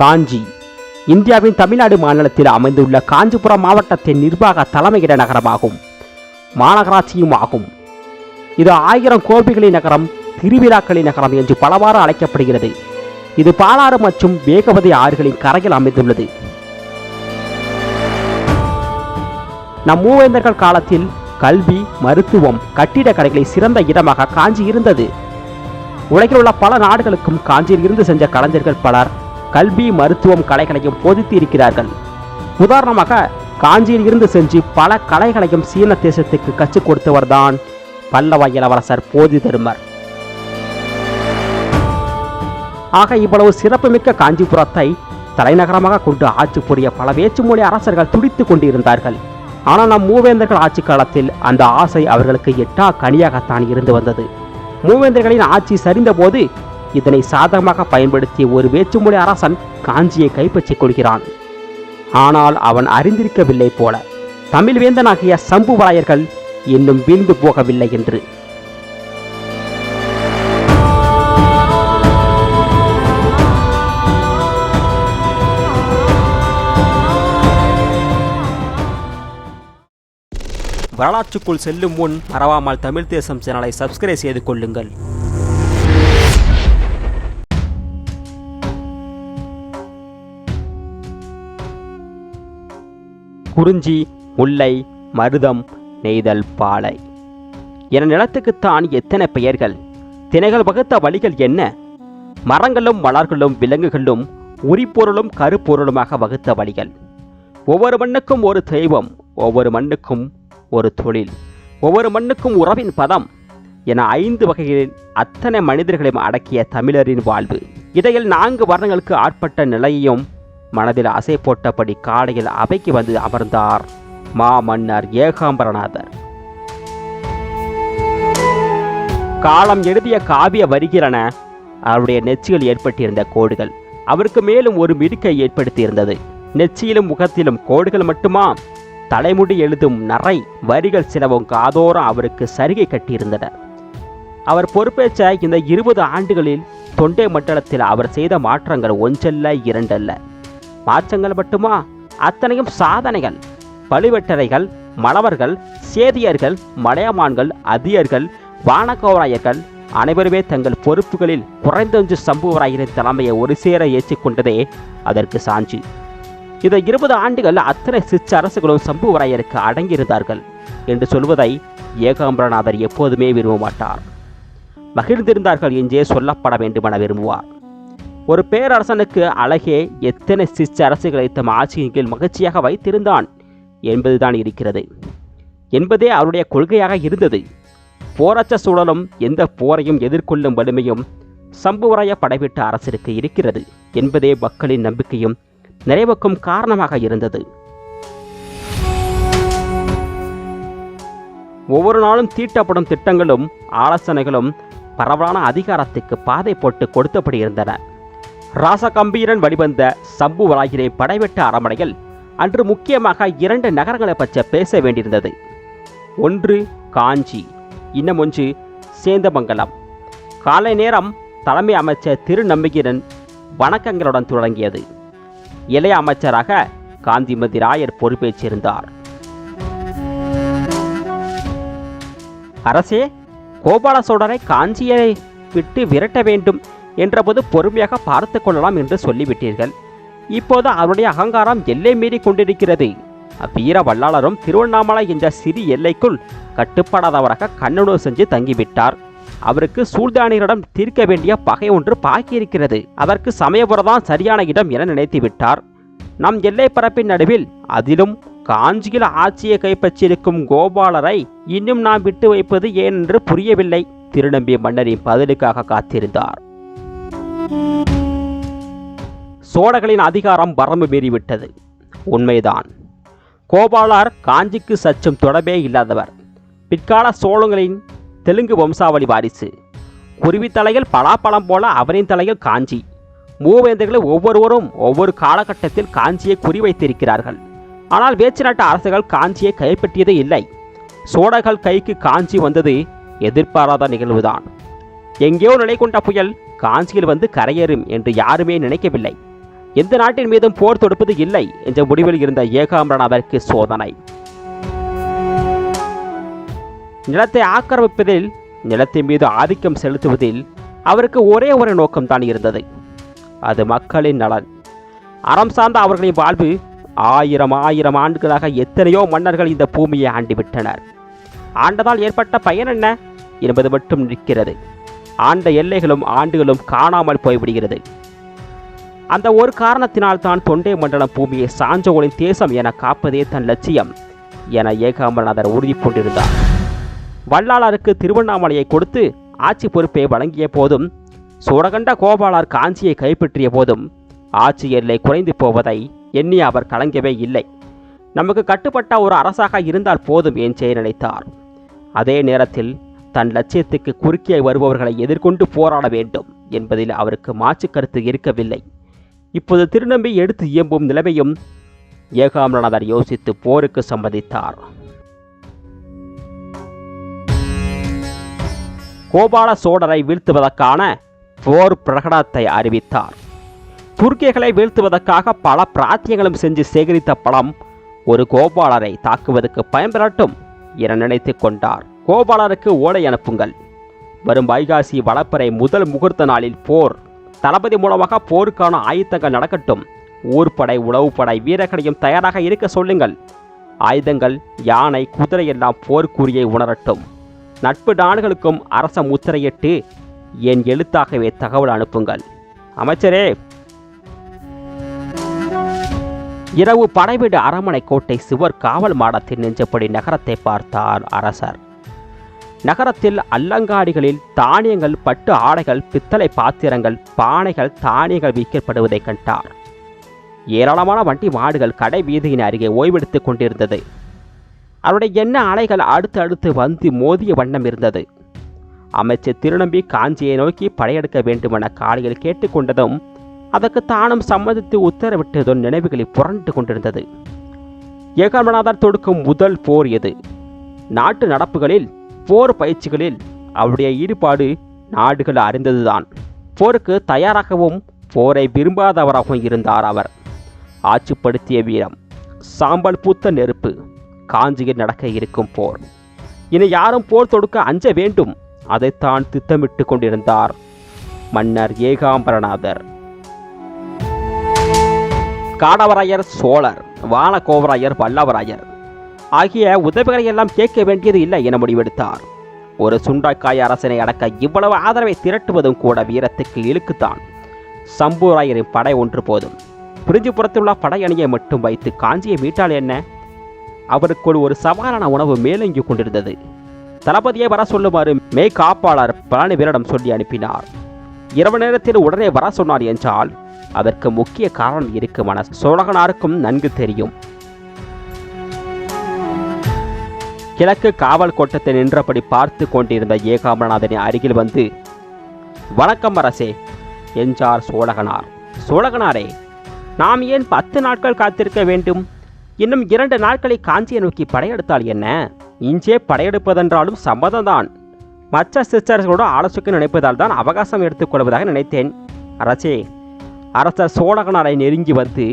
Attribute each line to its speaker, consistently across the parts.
Speaker 1: காஞ்சி. இந்தியாவின் தமிழ்நாடு மாநிலத்தில் அமைந்துள்ள காஞ்சிபுரம் மாவட்டத்தின் நிர்வாக தலைமையிட நகரமாகும். மாநகராட்சியும் ஆகும். இது ஆயிரம் கோபிகளின் நகரம் திருவிழாக்களின் நகரம் என்று பலவாறு அழைக்கப்படுகிறது. இது பாலாறு மற்றும் வேகவதி ஆறுகளின் கரையில் அமைந்துள்ளது. நம் மூவேந்தர்கள் காலத்தில் கல்வி மருத்துவம் கட்டிடக்கலைகளை சிறந்த இடமாக காஞ்சி இருந்தது. உலகில் உள்ள பல நாடுகளுக்கும் காஞ்சியில் இருந்து சென்ற கலைஞர்கள் பலர் கல்வி மருத்துவம் கலைகளையும் போதித்து இருக்கிறார்கள் உதாரணமாக காஞ்சியில் இருந்து சென்று பல கலைகளையும் சீன தேசத்துக்கு கற்றுக் கொடுத்தவர்தான் பல்லவ இளவரசர் போதி தருமர். ஆக இவ்வளவு சிறப்புமிக்க காஞ்சிபுரத்தை தலைநகரமாக கொண்டு ஆட்சி புரிய பல வேற்றுமொழி அரசர்கள் துடித்துக் கொண்டிருந்தார்கள். ஆனால் நம் மூவேந்தர்கள் ஆட்சி காலத்தில் அந்த ஆசை அவர்களுக்கு எட்டா கனியாகத்தான் இருந்து வந்தது. மூவேந்தர்களின் ஆட்சி சரிந்தபோது இதனை சாதகமாக பயன்படுத்திய ஒரு வேற்றுமொழி அரசன் காஞ்சியை கைப்பற்றிக் கொள்கிறான். ஆனால் அவன் அறிந்திருக்கவில்லை போல. தமிழ் வேந்தனாகிய சம்புவராயர்கள் இன்னும் வீழ்ந்து போகவில்லை என்று. வரலாற்றுக்குள் செல்லும் முன் மறவாமல் தமிழ் தேசம் சேனலை சப்ஸ்கிரைப் செய்து கொள்ளுங்கள். குறிஞ்சி முல்லை மருதம் நெய்தல் பாலை. என நிலத்துக்குத்தான் எத்தனை பெயர்கள்? திணைகள் வகுத்த வழிகள் என்ன? மரங்களும் மலர்களும் விலங்குகளும் உரிப்பொருளும் கருப்பொருளுமாக வகுத்த வழிகள். ஒவ்வொரு மண்ணுக்கும் ஒரு தெய்வம் ஒவ்வொரு மண்ணுக்கும் ஒரு தொழில் ஒவ்வொரு மண்ணுக்கும் உறவின் பதம் என ஐந்து வகைகளில் அத்தனை மனிதர்களையும் அடக்கிய தமிழரின் வாழ்வு. இடையில் நான்கு வர்ணங்களுக்கு ஆட்பட்ட நிலையையும் மனதில் அசை போட்டபடி காலையில் அவைக்கு வந்து அமர்ந்தார் மா மன்னர் ஏகாம்பரநாதர். காலம் எழுதிய காவிய வருகிறன. அவருடைய நெச்சியில் ஏற்பட்டிருந்த கோடுகள். அவருக்கு மேலும் ஒரு மிடுக்கை ஏற்படுத்தியிருந்தது. நெச்சியிலும் முகத்திலும் கோடுகள் மட்டுமா? தலைமுடி எழுதும் நரை வரிகள் சிலவும் காதோரம் அவருக்கு சரிகை கட்டியிருந்தன. அவர் பொறுப்பேற்ற இந்த இருபது ஆண்டுகளில் தொண்டை மண்டலத்தில் அவர் செய்த மாற்றங்கள் ஒன்றல்ல இரண்டல்ல. மாற்றங்கள் மட்டுமா? அத்தனையும் சாதனைகள். பழுவெட்டரைகள் மலவர்கள் சேதியர்கள் மலையமான்கள் அதியர்கள் வானகோராயர்கள் அனைவருமே தங்கள் பொறுப்புகளில் குறைந்தொன்று சம்புவராயரின் தலைமையை ஒரு சேர ஏற்றிக்கொண்டதே அதற்கு சான்று. இந்த இருபது ஆண்டுகள் அத்தனை சிற்றரசுகளும் சம்புவராயருக்கு அடங்கியிருந்தார்கள் என்று சொல்வதை ஏகாம்பரநாதர் எப்போதுமே விரும்ப மாட்டார் மகிழ்ந்திருந்தார்கள் என்றே சொல்லப்பட வேண்டுமென விரும்புவார். ஒரு பேரரசனுக்கு அழகே எத்தனை சிற்றரசுகளை தம் ஆட்சியின் கீழ் மகிழ்ச்சியாக வைத்திருந்தான் என்பதுதான் இருக்கிறது. என்பதே அவருடைய கொள்கையாக இருந்தது. போரற்ற சூழலும் எந்த போரையும் எதிர்கொள்ளும் வலிமையும் சம்புவராய படைவிட்ட அரசிற்கு இருக்கிறது என்பதே மக்களின் நம்பிக்கையும் நிறைவுக்கும் காரணமாக இருந்தது. ஒவ்வொரு நாளும் தீட்டப்படும் திட்டங்களும் ஆலோசனைகளும் பரவலான அதிகாரத்துக்கு பாதை போட்டு கொடுத்தபடி இருந்தன. ராசகம்பீரன் வழிவந்த சம்புவராயினை படைவெட்ட அரமனையில் அன்று முக்கியமாக இரண்டு நகரங்களை பற்றி பேச வேண்டியிருந்தது. ஒன்று காஞ்சி இன்னும் ஒன்று சேந்தமங்கலம். காலை நேரம் தலைமை அமைச்சர் திருநம்பிகிரன் வணக்கங்களுடன் தொடங்கியது. இளைய அமைச்சராக காந்திமதி ராயர் பொறுப்பேற்றிருந்தார். அரசே கோபால சோழரை காஞ்சியை விட்டு விரட்ட வேண்டும் என்றபோது பொறுமையாக பார்த்து கொள்ளலாம் என்று சொல்லிவிட்டீர்கள். இப்போது அவருடைய அகங்காரம் எல்லை மீறி கொண்டிருக்கிறது. வீர வல்லாளரும் திருவண்ணாமலை என்ற சிறு எல்லைக்குள் கட்டுப்படாதவராக கண்ணுணர்வு செஞ்சு தங்கிவிட்டார். அவருக்கு சூழ்தானியரிடம் தீர்க்க வேண்டிய பகை ஒன்று பாக்கியிருக்கிறது. அதற்கு சமயபுரதான் சரியான இடம் என நினைத்து விட்டார் நம் எல்லை பரப்பின் நடுவில் அதிலும் காஞ்சியில் ஆட்சியை கைப்பற்றியிருக்கும் கோபாலரை இன்னும் நாம் விட்டு வைப்பது ஏன் என்று புரியவில்லை. திருநம்பி மன்னரின் பதிலுக்காக காத்திருந்தார். சோழர்களின் அதிகாரம் வரம்பு மீறிவிட்டது. உண்மைதான். கோபாலார் காஞ்சிக்கு சற்றும் தொடர்பே இல்லாதவர். பிற்கால சோழங்களின் தெலுங்கு வம்சாவளி வாரிசு. குருவி தலையில் பலாப்பழம் போல அவரின் தலையில் காஞ்சி. மூவேந்தர்கள் ஒவ்வொருவரும் ஒவ்வொரு காலகட்டத்தில் காஞ்சியை குறிவைத்திருக்கிறார்கள். ஆனால் வேச்சு நாட்டு அரசுகள் காஞ்சியை கைப்பற்றியதே இல்லை. சோழர்கள் கைக்கு காஞ்சி வந்தது எதிர்பாராத நிகழ்வுதான். எங்கேயோ நிலை கொண்ட புயல் காஞ்சியில் வந்து கரையேறும் என்று யாருமே நினைக்கவில்லை. எந்த நாட்டின் மீதும் போர் தொடுப்பது இல்லை என்ற முடிவில் இருந்த ஏகாம்பரநாதருக்கு சோதனை. நிலத்தை ஆக்கிரமிப்பதில் நிலத்தின் மீது ஆதிக்கம் செலுத்துவதில் அவருக்கு ஒரே ஒரு நோக்கம்தான் இருந்தது. அது மக்களின் நலன். அறம் சார்ந்த அவர்களின் வாழ்வு ஆயிரம் ஆயிரம் ஆண்டுகளாக எத்தனையோ மன்னர்கள் இந்த பூமியை ஆண்டிவிட்டனர். ஆண்டதால் ஏற்பட்ட பயன் என்ன? என்பது மட்டும் நிற்கிறது. ஆண்ட எல்லைகளும் ஆண்டுகளும் காணாமல் போய்விடுகிறது. அந்த ஒரு காரணத்தினால் தான் தொண்டை மண்டலம் பூமியை சாஞ்சோலின் தேசம் என காப்பதே தன் லட்சியம் என ஏகாம்பரநாதர் உறுதி கொண்டிருந்தார் வல்லாளருக்கு திருவண்ணாமலையை கொடுத்து ஆட்சி பொறுப்பை வழங்கிய போதும் சூடகண்ட கோபாலார் காஞ்சியை கைப்பற்றிய போதும் ஆட்சி எல்லை குறைந்து போவதை எண்ணி அவர் கலங்கவே இல்லை. நமக்கு கட்டுப்பட்ட ஒரு அரசாக இருந்தால் போதும் என்றே நினைத்தார். அதே நேரத்தில் தன் லட்சியத்துக்கு குறுக்கே வருபவர்களை எதிர்கொண்டு போராட வேண்டும் என்பதில் அவருக்கு மாற்று கருத்து இருக்கவில்லை. இப்போது திருநம்பி எடுத்து இயம்பும் நிலைமையும் ஏகாம்பரநாதர் யோசித்து போருக்கு சம்மதித்தார். கோபால சோழரை வீழ்த்துவதற்கான போர் பிரகடனத்தை அறிவித்தார். துர்க்கிகளை வீழ்த்துவதற்காக பல பிராத்தியங்களும் செஞ்சு சேகரித்த பலம் ஒரு கோபாலரை தாக்குவதற்கு பயன்பெறட்டும் என நினைத்து கொண்டார். கோபாலருக்கு ஓலை அனுப்புங்கள். வரும் வைகாசி வளப்பறை முதல் முகூர்த்த நாளில் போர். தளபதி மூலமாக போருக்கான ஆயுதங்கள் நடக்கட்டும். ஊர்ப்படை உளவுப்படை வீரர்களையும் தயாராக இருக்க சொல்லுங்கள். ஆயுதங்கள் யானை குதிரை எல்லாம் போர்க்குறியை உணரட்டும். நட்பு நாடுகளுக்கும் அரச முத்திரையிட்டு என் எழுத்தாகவே தகவல் அனுப்புங்கள். அமைச்சரே! இரவு படைவீடு அரண்மனை கோட்டை சுவர் காவல் மாடத்தில் நெஞ்சப்படி நகரத்தை பார்த்தார் அரசர். நகரத்தில் அல்லங்காடிகளில் தானியங்கள் பட்டு ஆடைகள் பித்தளை பாத்திரங்கள் பானைகள் தானியங்கள் விற்கப்படுவதைக் கண்டார். ஏராளமான வண்டி மாடுகள் கடை வீதியின் அருகே ஓய்வெடுத்துக் கொண்டிருந்தது. அவருடைய எண்ண அலைகள் அடுத்து அடுத்து வந்து மோதிய வண்ணம் இருந்தது. அமைச்சர் திருநம்பி காஞ்சியை நோக்கி படையெடுக்க வேண்டுமென காலையில் கேட்டுக்கொண்டதும் அதற்கு தானும் சம்மதித்து உத்தரவிட்டதும் நினைவுகளை புரண்டு கொண்டிருந்தது. ஏகாமநாதர் தொடுக்கும் முதல் போர் எது? நாட்டு நடப்புகளில் போர் பயிற்சிகளில் அவருடைய ஈடுபாடு நாடுகள் அறிந்ததுதான். போருக்கு தயாராகவும் போரை விரும்பாதவராகவும் இருந்தார் அவர். ஆட்சிப்படுத்திய வீரம் சாம்பல் பூத்த நெருப்பு காஞ்சியில் நடக்க இருக்கும் போர். இனி யாரும் போர் தொடுக்க அஞ்ச வேண்டும் அதைத்தான் திட்டமிட்டு கொண்டிருந்தார் மன்னர் ஏகாம்பரநாதர். காடவராயர் சோழர் வானகோவராயர் வல்லவராயர். ஆகிய உதவிகளை எல்லாம் கேட்க வேண்டியது இல்லை என முடிவெடுத்தார். ஒரு சுண்டாக்காய் அரசனை அடக்க இவ்வளவு ஆதரவை திரட்டுவதும் கூட வீரத்துக்கு இழுக்குத்தான். சம்புராயரின் படை ஒன்று போதும். பிரிஞ்சிபுரத்தில் உள்ள படையணியை மட்டும் வைத்து காஞ்சியை மீட்டால் என்ன? அவருக்குள் ஒரு சவாலான உணவு மேலங்கி கொண்டிருந்தது. தளபதியை வர சொல்லுமாறு மே காப்பாளர் பழனி வீரிடம் சொல்லி அனுப்பினார். இரவு நேரத்தில் உடனே வர சொன்னார் என்றால் அதற்கு முக்கிய காரணம் இருக்குமென சோழகனாருக்கும் நன்கு தெரியும். கிழக்கு காவல் கோட்டத்தை நின்றபடி பார்த்து கொண்டிருந்த ஏகாம்பரநாதனை அருகில் வந்து வணக்கம் அரசே என்றார் சோழகனார். சோழகனாரே நாம் ஏன் பத்து நாட்கள் காத்திருக்க வேண்டும்? இன்னும் இரண்டு நாட்களை காஞ்சியை நோக்கி படையெடுத்தால் என்ன? இன்றே படையெடுப்பதென்றாலும் சம்மதம்தான். மற்ற சிஸ்டர்களோடு ஆலோசிக்க நினைப்பதால் தான் அவகாசம் எடுத்துக்கொள்வதாக நினைத்தேன். அரசே அரசர் சோழகனாரை நெருங்கி வந்து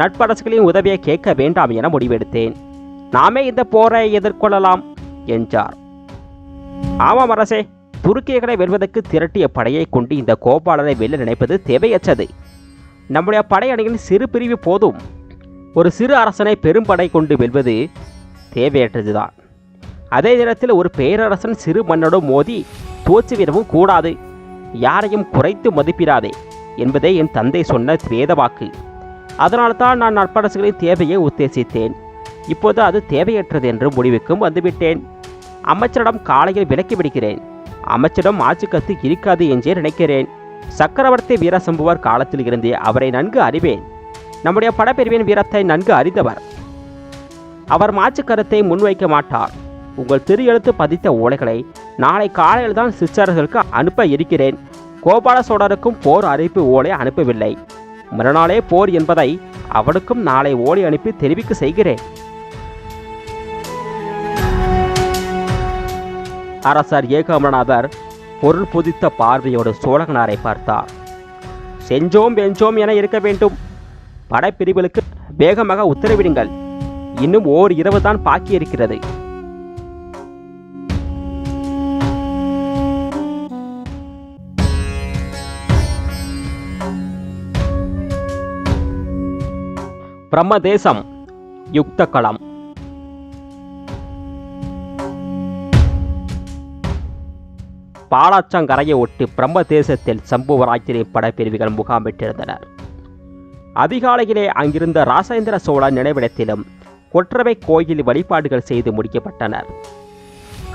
Speaker 1: நட்பரசுகளின் உதவியை கேட்க வேண்டாம் என முடிவெடுத்தேன். நாமே இந்த போரை எதிர்கொள்ளலாம் என்றார். ஆமாம் அரசே துருக்கியர்களை வெல்வதற்கு திரட்டிய படையை கொண்டு இந்த கோபாலரை வெல்ல நினைப்பது தேவையற்றது. நம்முடைய படையணியின் சிறு பிரிவு போதும். ஒரு சிறு அரசனை பெரும்படை கொண்டு வெல்வது தேவையற்றதுதான். அதே நேரத்தில் ஒரு பேரரசன் சிறு மன்னனுடன் மோதி தோற்றுவிடவும் கூடாது. யாரையும் குறைத்து மதிப்பிடாதே என்பதே என் தந்தை சொன்ன வேதவாக்கு. அதனால்தான் நான் நட்பரசுகளின் தேவையை உத்தேசித்தேன். இப்போது அது தேவையற்றது என்று முடிவுக்கும் வந்துவிட்டேன். அமைச்சரிடம் காலையில் விலக்கி விடுகிறேன். அமைச்சரிடம் ஆட்சி கத்து இருக்காது என்றே நினைக்கிறேன். சக்கரவர்த்தி வீரசம்புவர் காலத்தில் இருந்தே அவரை நன்கு அறிவேன். நம்முடைய படப்பிரிவின் வீரத்தை நன்கு அறிந்தவர். அவர் மாற்று கருத்தை முன்வைக்க மாட்டார். உங்கள் திரு எழுத்து பதித்த ஓலைகளை நாளை காலையில் தான் சிஸ்டர்களுக்கு அனுப்ப இருக்கிறேன். கோபால சோழருக்கும் போர் அறிவிப்பு ஓலை அனுப்பவில்லை. மறுநாளே போர் என்பதை அவனுக்கும் நாளை ஓலை அனுப்பி தெரிவிக்க செய்கிறேன். அரசர் ஏகாம்பரநாதர் பொருள் புதித்த பார்வையோடு சோழகனாரை பார்த்தார். செஞ்சோம் வெஞ்சோம் என இருக்க வேண்டும். படைப்பிரிவுகளுக்கு வேகமாக உத்தரவிடுங்கள். இன்னும் ஓர் இரவு தான் பாக்கி இருக்கிறது. பிரம்மதேசம் யுக்த களம் பாலாச்சங்கரையை ஒட்டி பிரம்மதேசத்தில் சம்புவராஜினின் படைப்பிரிவுகள் முகாமிட்டிருந்தனர். அதிகாலையிலே அங்கிருந்த ராசேந்திர சோழன் நினைவிடத்திலும் கொற்றவை கோயில் வழிபாடுகள் செய்து முடிக்கப்பட்டனர்.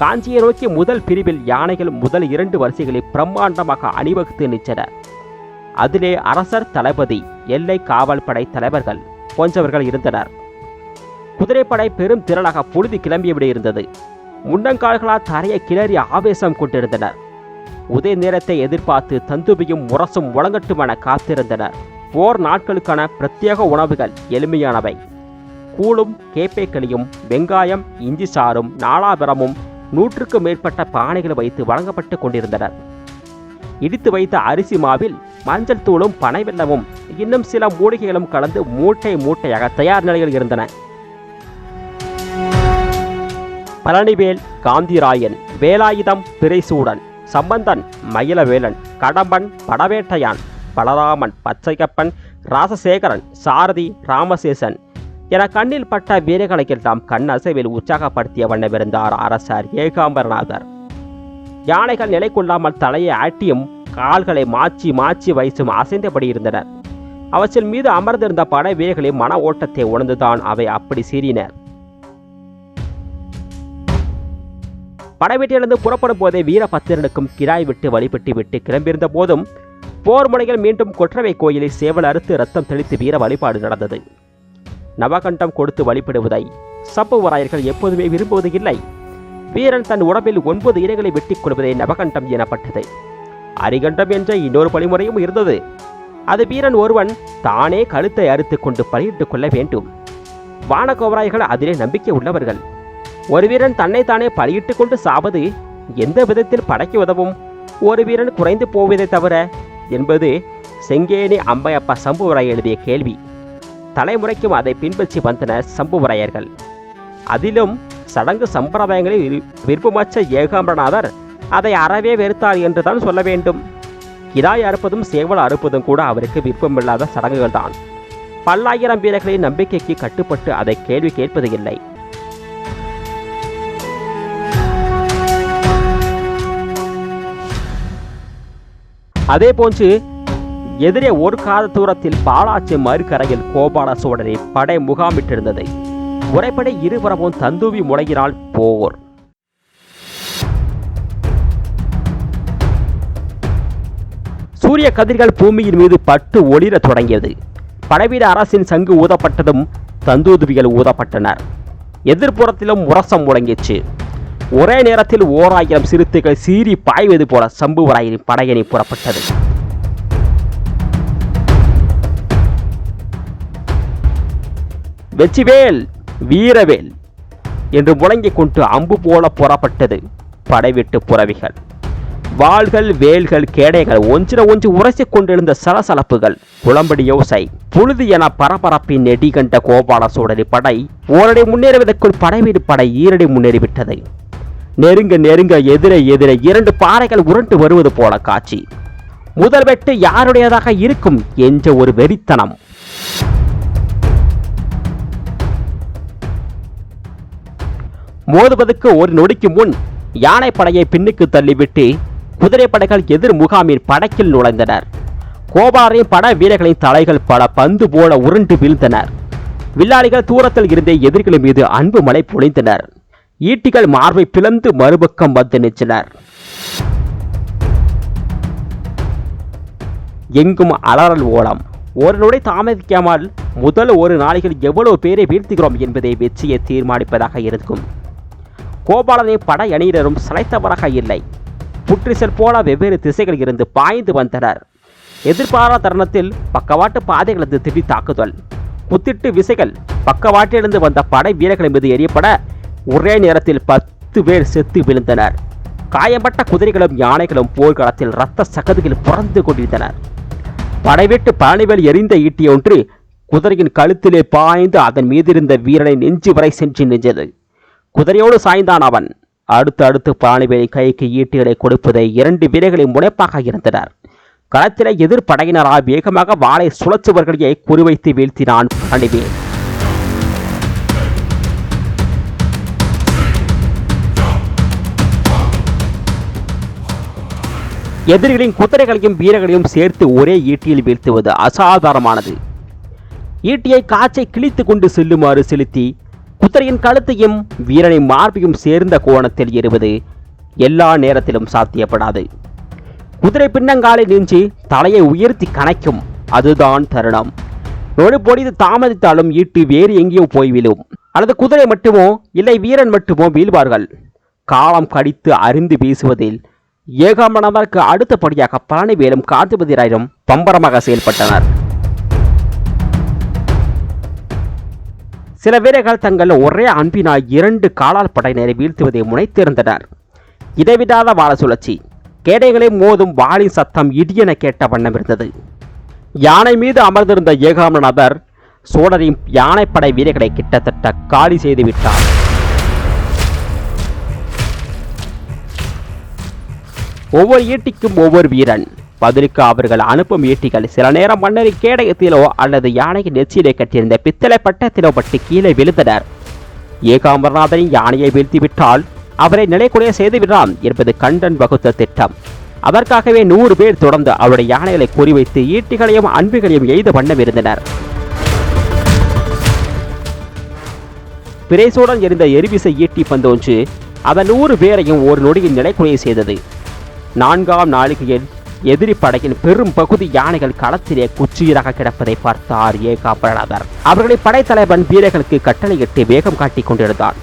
Speaker 1: காஞ்சியை நோக்கி முதல் பிரிவில் யானைகள் முதல் இரண்டு வரிசைகளில் பிரம்மாண்டமாக அணிவகுத்து நின்றனர் அதிலே அரசர் தளபதி எல்லை காவல் படை தலைவர்கள் போன்றவர்கள் இருந்தனர். குதிரைப்படை பெரும் திரளாக புழுதி கிளம்பிவிட இருந்தது. முன்னங்கால்களால் தரையை கிளறி ஆவேசம் கொண்டிருந்தனர். உதய நேரத்தை எதிர்பார்த்து தந்துபியும் முரசும் முழங்கட்டுமென காத்திருந்தனர். போர் நாட்களுக்கான பிரத்யேக உணவுகள் எளிமையானவை. கூழும் கேப்பைக்களியும் வெங்காயம் இஞ்சி சாறும் நாலாபிரமும் நூற்றுக்கும் மேற்பட்ட பானைகள் வைத்து வழங்கப்பட்டு கொண்டிருந்தனர். இடித்து வைத்த அரிசி மாவில் மஞ்சள் தூளும் பனை வெல்லமும் இன்னும் சில மூலிகைகளும் கலந்து மூட்டை மூட்டையாக தயார் நிலையில் இருந்தன. பழனிவேல் காந்திராயன் வேலாயுதம் பிறைசூடன் சம்பந்தன் மயிலவேலன் கடம்பன் படவேட்டையான் பலராமன் பச்சையப்பன் ராசசேகரன் சாரதி ராமசேசன். என கண்ணில் பட்ட வீரர்களை தாம் கண்ணசைவில் உற்சாகப்படுத்திய வண்ணமிருந்தார் அரசர் ஏகாம்பரநாதர். யானைகள் நிலை கொள்ளாமல் தலையை ஆட்டியும் கால்களை மாற்றி மாற்றி வைத்தும் அசைந்தபடி இருந்தனர். அவற்றின் மீது அமர்ந்திருந்த படை வீரர்களின் மன ஓட்டத்தை உணர்ந்துதான் அவை அப்படி சீறினர் படைவீட்டிலிருந்து புறப்படும் போதே வீரபத்திரனுக்கும் கிராய் விட்டு வழிபட்டு விட்டு கிளம்பியிருந்த போதும் போர் முனையில் மீண்டும் கொற்றவை கோயிலை சேவல் அறுத்து ரத்தம் தெளித்து வீர வழிபாடு நடந்தது. நவகண்டம் கொடுத்து வழிபடுவதை சம்புவராயர்கள் எப்போதுமே விரும்புவது இல்லை. வீரன் தன் உடம்பில் ஒன்பது இலைகளை வெட்டிக் கொள்வதே நவகண்டம் எனப்பட்டது. அரிகண்டம் என்ற இன்னொரு வழிமுறையும் இருந்தது. அது வீரன் ஒருவன் தானே கழுத்தை அறுத்து கொண்டு பலியிட்டுக் கொள்ள வேண்டும். வானகோவராயர்கள் அதிலே நம்பிக்கை உள்ளவர்கள். ஒரு வீரன் தன்னைத்தானே பலியிட்டுக் கொண்டு சாவது எந்த விதத்தில் படைக்கு உதவும்? ஒரு வீரன் குறைந்து போவதை தவிர என்பது செங்கேணி அம்பையப்பா சம்புவராய் எழுதிய கேள்வி. தலைமுறைக்கும் அதை பின்பற்றி வந்தனர் சம்புவராயர்கள். அதிலும் சடங்கு சம்பிரதாயங்களில் விருப்பமற்ற ஏகாம்பரநாதர் அதை அறவே வெறுத்தார் என்றுதான் சொல்ல வேண்டும். கிடாய் அறுப்பதும் சேவல் அறுப்பதும் கூட அவருக்கு விருப்பமில்லாத சடங்குகள் தான் பல்லாயிரம் வீரர்களின் நம்பிக்கைக்கு கட்டுப்பட்டு அதை கேள்வி கேட்பது இல்லை. அதே போன்று எதிரே ஒரு காத தூரத்தில் பாலாச்சி மறுக்கரையில் கோபால சோழரை படை முகாமிட்டிருந்தது. முறைப்படி இருபுறமும் தந்தூவி முழங்கினால் போர். சூரிய கதிர்கள் பூமியின் மீது பட்டு ஒளிரத் தொடங்கியது. படைவீர அரசின் சங்கு ஊதப்பட்டதும் தந்தூதுவிகள் ஊதப்பட்டனர். எதிர்ப்புறத்திலும் முரசம் முடங்கிச்சு ஒரே நேரத்தில் ஓர் ஆயிரம் சிறுத்தைகள் சீறி பாய்வது போல சம்புவராயரின் படையணி புறப்பட்டது. வெற்றிவேல் வீரவேல் என்று முழங்கிக் கொண்டு அம்பு போல புறப்பட்டது படைவிட்டு புறவிகள். வாள்கள் வேல்கள் கேடைகள் ஒன்றின ஒன்று உரசி கொண்டிருந்த சலசலப்புகள் குளம்படி யோசை புழுதி என பரபரப்பின் நெடி கண்ட கோபால சோழரி படை ஓரடி முன்னேறுவதற்குள் படைவீடு படை ஈரடி முன்னேறிவிட்டது. நெருங்க நெருங்க எதிரே எதிரே இரண்டு பாறைகள் உருண்டு வருவது போல காட்சி. முதல் வெட்டு யாருடையதாக இருக்கும் என்ற ஒரு வெறித்தனம். மோதுவதற்கு ஒரு நொடிக்கு முன் யானை படையை பின்னுக்கு தள்ளிவிட்டு குதிரைப்படைகள் எதிர் முகாமின் படக்கில் நுழைந்தனர். கோபாலரின் பட வீரர்களின் தலைகள் பல பந்து போல உருண்டு வீழ்ந்தனர். வில்லாளிகள் தூரத்தில் இருந்தே எதிரிகளின் மீது அன்பு மழை பொழிந்தனர். ஈட்டிகள் மார்பை பிளந்து மறுபக்கம் வந்து நின்றனர். எங்கும் அலறல் ஓலம். ஒரு நொடி தாமதிக்காமல் முதல் ஒரு நாளையில் எவ்வளவு பேரை வீழ்த்துகிறோம் என்பதை வெற்றியை தீர்மானிப்பதாக இருக்கும். கோபாலனை படை அணியினரும் சளைத்தவராக இல்லை. புற்றிசல் போல வெவ்வேறு திசைகளில் இருந்து பாய்ந்து வந்தனர். எதிர்பாராத தருணத்தில் பக்கவாட்டு பாதைகளது திடீர் தாக்குதல். குத்திட்டு விசைகள் பக்கவாட்டிலிருந்து வந்த படை வீரர்கள் மீது எரியப்பட ஒரே நேரத்தில் பத்து பேர் செத்து விழுந்தனர். காயம்பட்ட குதிரைகளும் யானைகளும் போர்க்களத்தில் இரத்த சகதியில் புறந்து கொண்டிருந்தனர். படைவிட்டு பழனிவேல் எரிந்த ஈட்டி ஒன்று குதிரையின் கழுத்திலே பாய்ந்து அதன் மீதிருந்த வீரனை நெஞ்சு வரை சென்று நின்றது. குதிரையோடு சாய்ந்தான் அவன். அடுத்து அடுத்து பழனிவேலை கைக்கு ஈட்டிகளை கொடுப்பதை இரண்டு வீரர்களை முனைப்பாக இருந்தனர் களத்திலே எதிர்ப்படையினரா வேகமாக வாளை சுழற்றுவர்களையே குறிவைத்து வீழ்த்தினான் பழனிவேல். எதிரிகளின் குதிரைகளையும் வீரர்களையும் சேர்த்து ஒரே ஈட்டியில் வீழ்த்துவது அசாதாரணமானது. ஈட்டியை காச்சை கிழித்து கொண்டு செல்லுமாறு செலுத்தி குதிரையின் கழுத்தையும் வீரனை மார்பையும் சேர்ந்த கோணத்தில் எறிவது எல்லா நேரத்திலும் சாத்தியப்படாது. குதிரை பின்னங்காலை நெஞ்சு தலையை உயர்த்தி கணைக்கும் அதுதான் தருணம். நொடி பொடிது தாமதித்தாலும் ஈட்டு வேறு எங்கேயோ போய் விழும். அல்லது குதிரை மட்டுமோ இல்லை வீரன் மட்டுமோ வீழ்வார்கள். காலம் கடித்து அறிந்து வீசுவதில் ஏகாம்பரனாதற்கு அடுத்தபடியாக பழனிவேலும் கார்த்திபதிராயரும் பம்பரமாக செயல்பட்டனர். சில வீரர்கள் தங்கள் ஒரே அன்பினால் இரண்டு காலால் படையினரை வீழ்த்துவதை முனைத்திருந்தனர். இடைவிடாத வாழ சுழற்சி கேடைகளை மோதும் வாளின் சத்தம் இடியென கேட்ட வண்ணம் இருந்தது. யானை மீது அமர்ந்திருந்த ஏகாம்பரநாதர் சோழரின் யானைப்படை வீரர்களை கிட்டத்தட்ட காலி செய்து ஒவ்வொரு ஈட்டிக்கும் ஒவ்வொரு வீரன். பதிலுக்கு அவர்கள் அனுப்பும் ஈட்டிகள் சில நேரம் மன்னரின் கேடயத்திலோ அல்லது யானையின் நெச்சியிலே கட்டியிருந்த பித்தளை பட்டத்திலோ பட்டு கீழே விழுந்தனர். ஏகாம்பரநாதனின் யானையை வீழ்த்திவிட்டால் அவரை நிலைக்குறைய செய்துவிடலாம் என்பது கண்டன் வகுத்த திட்டம். அதற்காகவே நூறு பேர் தொடர்ந்து அவருடைய யானைகளை குறிவைத்து ஈட்டிகளையும் அன்புகளையும் எய்த வண்ணம் இருந்தனர் பிரேசோடன் இருந்த எரிவிசை ஈட்டி பந்தோன்று அதன் நூறு பேரையும் ஒரு நொடியில் நிலைக்குறைய செய்தது. நான்காம் நாளிகையில் எதிரி படையின் பெரும் பகுதி யானைகள் களத்திலே குச்சியராக கிடப்பதை பார்த்தார் ஏகாபரநாதர் அவர்களை படைத்தலைவன் வீரர்களுக்கு கட்டளையிட்டு வேகம் காட்டிக் கொண்டிருந்தான்.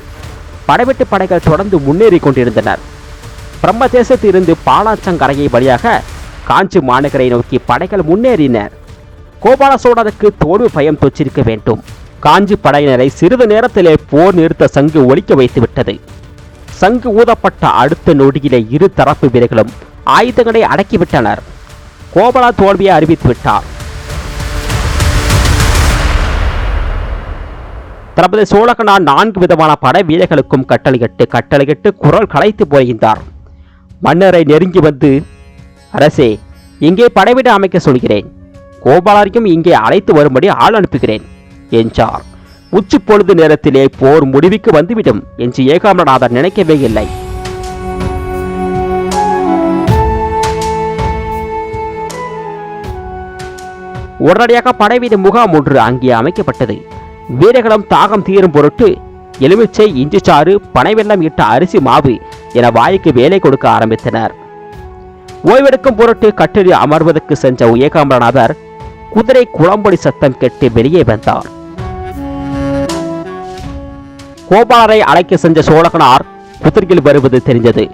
Speaker 1: படைவெட்டு படைகள் தொடர்ந்து முன்னேறி கொண்டிருந்தனர். பிரம்மதேசத்திலிருந்து பாலாச்சங்கரையை வழியாக காஞ்சி மாநகரை நோக்கி படைகள் முன்னேறினர். கோபால சோழருக்கு தோல்வி பயம் தொச்சிருக்க வேண்டும். காஞ்சி படையினரை சிறிது நேரத்திலே போர் நிறுத்த சங்கு ஒலிக்க வைத்து விட்டது சங்கு ஊதப்பட்ட அடுத்த நொடியிலே இரு தரப்பு வீரர்களும் ஆயுதங்களை அடக்கிவிட்டனர். கோபலா தோல்வியை அறிவித்து விட்டார். தளபதி சோழகனார் நான்கு விதமான படை வீரர்களுக்கும் கட்டளையிட்டு கட்டளையிட்டு குரல் களைத்து போகின்றார் மன்னரை நெருங்கி வந்து அரசே இங்கே படைவிட அமைக்க சொல்கிறேன். கோபாலரையும் இங்கே அழைத்து வரும்படி ஆள் அனுப்புகிறேன் என்றார். உச்சி பொழுது நேரத்திலே போர் முடிவுக்கு வந்துவிடும் என்று ஏகாம்பரநாதர் நினைக்கவே இல்லை. உடனடியாக படைவீடு முகாம் ஒன்று அங்கே அமைக்கப்பட்டது. வீரர்களும் தாகம் தீரும் பொருட்டு எலுமிச்சை இஞ்சி சாறு பனைவெல்லம் இட்ட அரிசி மாவு என வாய்க்கு வேலை கொடுக்க ஆரம்பித்தனர். ஓய்வெடுக்கும் பொருட்டு கட்டிலில் அமர்வதற்கு சென்ற ஏகாம்பரநாதர் குதிரை குளம்படி சத்தம் கேட்டு வெளியே வந்தார். கோபாலரை அழைக்க சென்ற சோழகனார் குதிரையில் வருவது தெரிந்தது.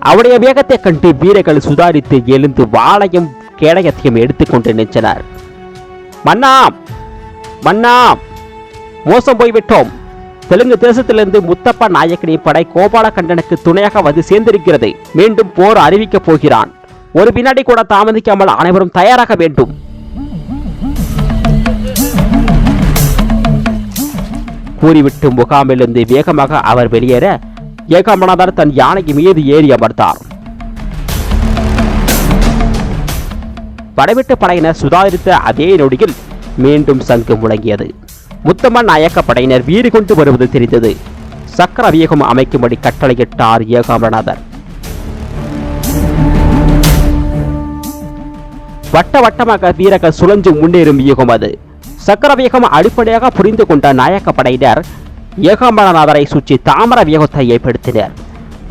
Speaker 1: அவருடைய வேகத்தை கண்டு வீரர்கள் சுதாரித்து எழுந்து வாளையும் கேடயத்தையும் எடுத்துக்கொண்டு நின்றனர். மன்னா மன்னா மோசம் போய்விட்டோம். தெலுங்கு தேசத்திலிருந்து முத்தப்பா நாயக்கனின் படை கோபாலகண்டனுக்கு துணையாக வந்து சேர்ந்திருக்கிறது. மீண்டும் போர் அறிவிக்கப் போகிறான். ஒரு வினாடி கூட தாமதிக்காமல் அனைவரும் தயாராக வேண்டும். கூறிவிட்டு முகாமிலிருந்து வேகமாக அவர் வெளியேற ஏகாம்பனாதர் தன் யானைக்கு மீது ஏறி அமர்ந்தார். படைவிட்டு படையினர் சுதாரித்த அதே நொடியில் மீண்டும் சங்கு முழங்கியது. முத்தம்மன் நாயக்க படையினர் வீறு கொண்டு வருவது தெரிந்தது. சக்கர வியூகம் அமைக்கும்படி கட்டளையிட்டார் ஏகாம்பரநாதர் வட்ட வட்டமாக வீரர்கள் சுழஞ்சு முன்னேறும் வியூகம் அது. சக்கர வேகம் அடிப்படையாக புரிந்து கொண்ட நாயக்க படையினர் ஏகாம்பரநாதரை சுற்றி தாமர வேகத்தை ஏற்படுத்தினர்.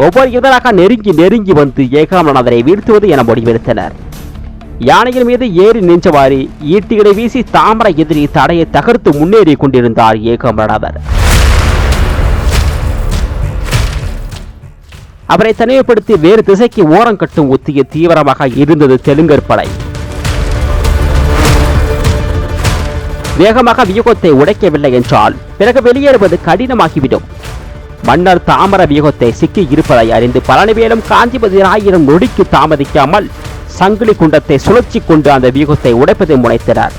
Speaker 1: ஒவ்வொரு எதிராக நெருங்கி நெருங்கி வந்து ஏகாம்பரநாதரை வீழ்த்துவது என முடிவெடுத்தனர். யானையின் மீது ஏறி நின்றவாறு ஈட்டிகளை வீசி தாமர எதிரி தடையை தகர்த்து முன்னேறி கொண்டிருந்தார் ஏகாம்பரநாதர். அவரை தனிமைப்படுத்தி வேறு திசைக்கு ஓரம் கட்டும் ஒத்திய தீவிரமாக இருந்தது தெலுங்கர் படை. வேகமாக வியூகத்தை உடைக்கவில்லை என்றால் பிறகு வெளியேறுவது கடினமாகிவிடும். மன்னர் தாமர வியூகத்தை சிக்கி இருப்பதை அறிந்து பழனிவேலும் காஞ்சிபதி நொடிக்கு தாமதிக்காமல் சங்கிலி குண்டத்தை சுழற்சி கொண்டு அந்த வியூகத்தை உடைப்பதை முனைத்தனர்.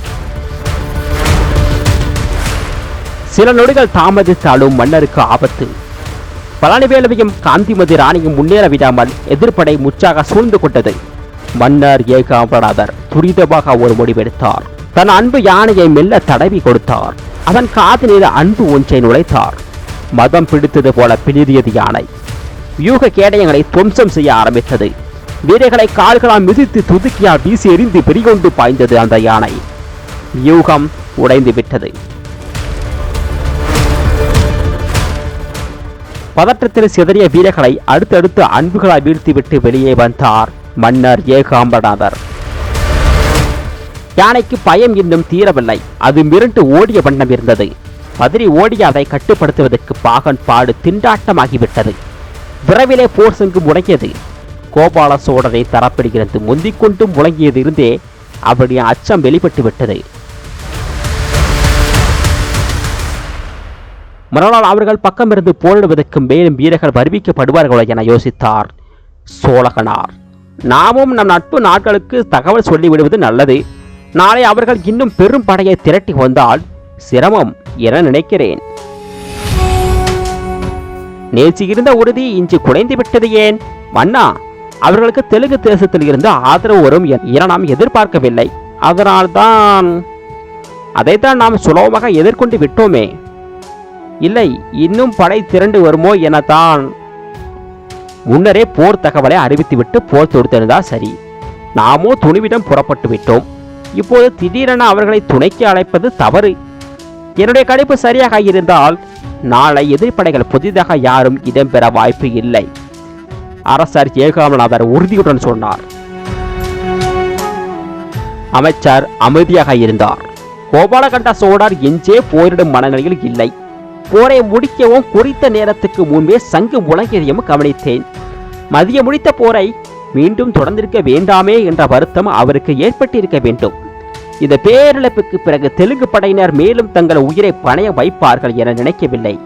Speaker 1: சில நொடிகள் தாமதித்தாலும் மன்னருக்கு ஆபத்து. பழனிவேலுவையும் காந்திமதி ராணியும் முன்னேற விடாமல் எதிர்ப்படை முற்றாக சூழ்ந்து கொண்டது. மன்னர் ஏகாம்பரநாதர் துரிதமாக ஒரு முடிவெடுத்தார். தன் அன்பு யானையை மெல்ல தடவி கொடுத்தார். அதன் காதினில் அன்பு ஒன்றை நுழைத்தார். மதம் பிடித்தது போல பிளிரியது யானை. வியூக கேடயங்களை துவம்சம் செய்ய ஆரம்பித்தது. வீரர்களை கால்களால் மிதித்து துதுக்கியால் வீசி எறிந்து பெரிகொண்டு பாய்ந்தது அந்த யானை. வியூகம் உடைந்து விட்டது. பதற்றத்தில் சிதறிய வீரர்களை அடுத்தடுத்து அன்புகளால் வீழ்த்திவிட்டு வெளியே வந்தார் மன்னர் ஏகாம்பரநாதர் யானைக்கு பயம் இன்னும் தீரவில்லை. அது மிரண்டு ஓடிய வண்ணம் இருந்தது. பதறி ஓடிய அதை கட்டுப்படுத்துவதற்கு பாகன் பாடு திண்டாட்டமாகிவிட்டது. விரைவிலே போர் சங்கு முடங்கியது. கோபால சோழரை தரப்பிடுகிறது முந்திக் முழங்கியதிருந்தே முழங்கியது அவருடைய அச்சம் வெளிப்பட்டு விட்டது. மறுநாள் அவர்கள் பக்கமிருந்து போரிடுவதற்கு மேலும் வீரர்கள் வருவிக்கப்படுவார்களோ என யோசித்தார் சோழகனார். நாமும் நம் நட்பு நாட்களுக்கு தகவல் சொல்லிவிடுவது நல்லது. நாளை அவர்கள் இன்னும் பெரும் படையை திரட்டி வந்தால் சிரமம் என நினைக்கிறேன். நேற்று இருந்த உறுதி இன்று குறைந்து விட்டது ஏன்? மன்னா அவர்களுக்கு தெலுங்கு தேசத்தில் இருந்து ஆதரவு வரும் என நாம் எதிர்பார்க்கவில்லை. அதனால்தான் அதைத்தான் நாம் சுலபமாக எதிர்கொண்டு விட்டோமே. இல்லை இன்னும் படை திரண்டு வருமோ எனத்தான். முன்னரே போர் தகவலை அறிவித்துவிட்டு போர் தொடுத்திருந்தால் சரி. நாமோ துணிவிடம் புறப்பட்டு விட்டோம். இப்போது திடீரென அவர்களை துணைக்கு அழைப்பது தவறு. என்னுடைய கணிப்பு சரியாக இருந்தால் நாளை எதிர்ப்படைகள் புதிதாக யாரும் இடம்பெற வாய்ப்பு இல்லை அரசர் ஏகாமநாதர் உறுதியுடன் சொன்னார். அமைச்சர் அமைதியாக இருந்தார். கோபாலகண்ட சோழர் எஞ்சே போரிடும் மனநிலையில் இல்லை. போரை முடிக்கவும் குறித்த நேரத்துக்கு முன்பே சங்கு முழங்கியதையும் கவனித்தேன். மதிய முடித்த போரை மீண்டும் தொடர்ந்திருக்க வேண்டாமே என்ற வருத்தம் அவருக்கு ஏற்பட்டிருக்க வேண்டும். இந்த பேரிழப்புக்கு பிறகு தெலுங்கு படையினர் மேலும் தங்கள் உயிரை பணைய வைப்பார்கள் என நினைக்கவில்லை.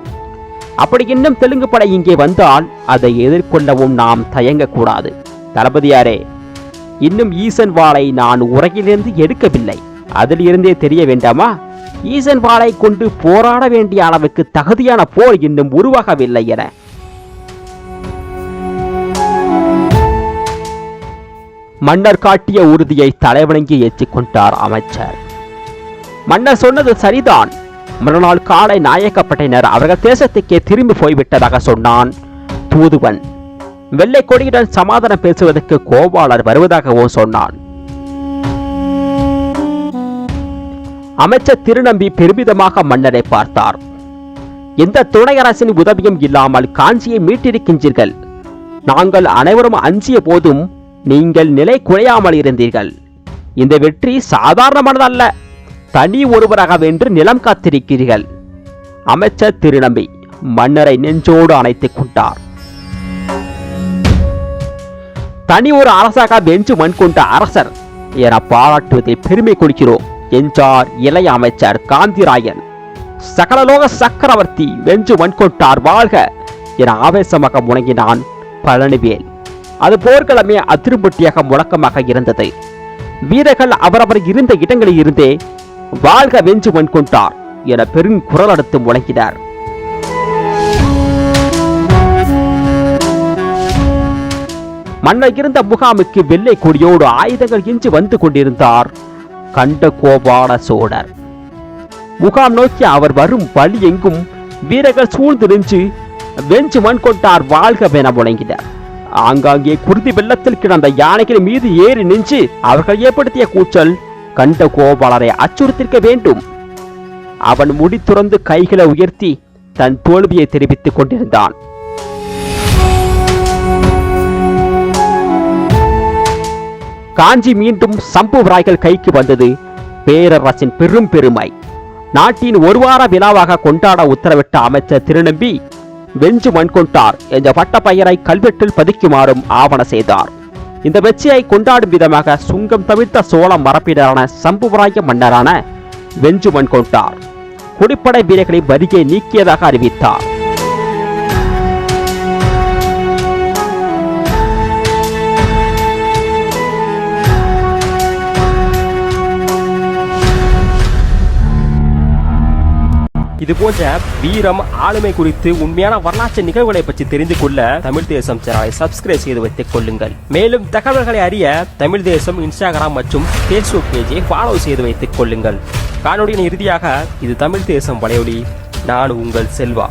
Speaker 1: அப்படி இன்னும் தெலுங்கு படை இங்கே வந்தால் அதை எதிர்கொள்ளவும் நாம் தயங்கக்கூடாது. தளபதியாரே இன்னும் ஈசன் வாளை நான் உரையிலிருந்து எடுக்கவில்லை. அதிலிருந்தே தெரிய வேண்டாமா? ஈசன் வாளை கொண்டு போராட வேண்டிய அளவுக்கு தகுதியான போர் இன்னும் உருவாகவில்லை என. மன்னர் காட்டிய உறுதியை தலைவணங்கி ஏற்றுக்கொண்டார் அமைச்சர். மன்னர் சொன்னது சரிதான். மறுநாள் காலை நாயக்கப்பட்டினர் அவர்கள் தேசத்துக்கே திரும்பி போய்விட்டதாக சொன்னான் தூதுவன். வெள்ளை கொடியுடன் சமாதானம் பேசுவதற்கு கோபாலர் வருவதாகவும் சொன்னான். அமைச்சர் திருநம்பி பெருமிதமாக மன்னரை பார்த்தார். எந்த துணையரசின் உதவியும் இல்லாமல் காஞ்சியை மீட்டிருக்கின்றீர்கள். நாங்கள் அனைவரும் அஞ்சிய போதும் நீங்கள் நிலை குறையாமல் இருந்தீர்கள். இந்த வெற்றி சாதாரணமானதல்ல. தனி ஒருவராக வென்று நிலம் காத்திருக்கிறீர்கள். அமைச்சர் திருநம்பி மன்னரை நெஞ்சோடு அணைத்துக் கொண்டார். தனி ஒரு அரசாக வென்று மண் கொண்ட அரசர் என பாராட்டுவதில் பெருமை கொள்கிறோம் என்றார் இளைய அமைச்சர் காந்திராயன். சகலலோக சக்கரவர்த்தி வென்று மண் கொண்டார் வாழ்க என ஆவேசமாக முழங்கினான் பழனிவேல். அது போர்க்களமே அதிரும்பட்டியாக முழக்கமாக இருந்தது. வீரர்கள் அவரவர் இருந்த இடங்களில் இருந்தே வாழ்க வென்று மண் கொண்டார் என பெரும் குரல் அடுத்து முழங்கினார். மன்னர் இருந்த முகாமுக்கு வெள்ளை கொடியோடு ஆயுதங்கள் இன்றி வந்து கொண்டிருந்தார் கண்ட கோபால சோழர். முகாம் நோக்கி அவர் வரும் வழி எங்கும் வீரர்கள் சூழ்ந்து நின்று வெஞ்சு மண் கொண்டார் வாழ்கவென முழங்கினர். ஆங்காங்கே குருதி வெள்ளத்தில் கிடந்த யானைகள் மீது ஏறி நின்று அவர்கள் ஏற்படுத்திய கூச்சல் கண்ட கோபாலரை அச்சுறுத்திருக்க வேண்டும். அவன் முடி துறந்து கைகளை உயர்த்தி தன் தோல்வியை தெரிவித்துக் கொண்டிருந்தான். காஞ்சி மீண்டும் சம்புவராய்கள் கைக்கு வந்தது. பேரரசின் பெரும் பெருமை. நாட்டின் ஒரு வார விழாவாக கொண்டாட உத்தரவிட்ட அமைச்சர் திருநம்பி வெஞ்சு மண் கொண்டார் என்ற பட்ட பெயரை கல்வெட்டில் பதிக்குமாறும் ஆவண செய்தார். இந்த வெற்றியை கொண்டாடும் விதமாக சுங்கம் தவிர்த்த சோழ மரப்பினரான சம்புவராய மன்னரான வெஞ்சு மண் கொண்டார் குடிப்படை வீரர்களின் வரியை நீக்கியதாக அறிவித்தார்.
Speaker 2: இது போன்ற வீரம் ஆளுமை குறித்து உண்மையான வரலாற்று நிகழ்வுகளை பற்றி தெரிந்து கொள்ள தமிழ் தேசம் சேனலை சப்ஸ்கிரைப் செய்து வைத்துக் கொள்ளுங்கள். மேலும் தகவல்களை அறிய தமிழ் தேசம் இன்ஸ்டாகிராம் மற்றும் ஃபேஸ்புக் பேஜை ஃபாலோ செய்து வைத்துக் கொள்ளுங்கள். காணொலியின் இறுதியாக இது தமிழ் தேசம் வலையொலி. நான் உங்கள் செல்வா.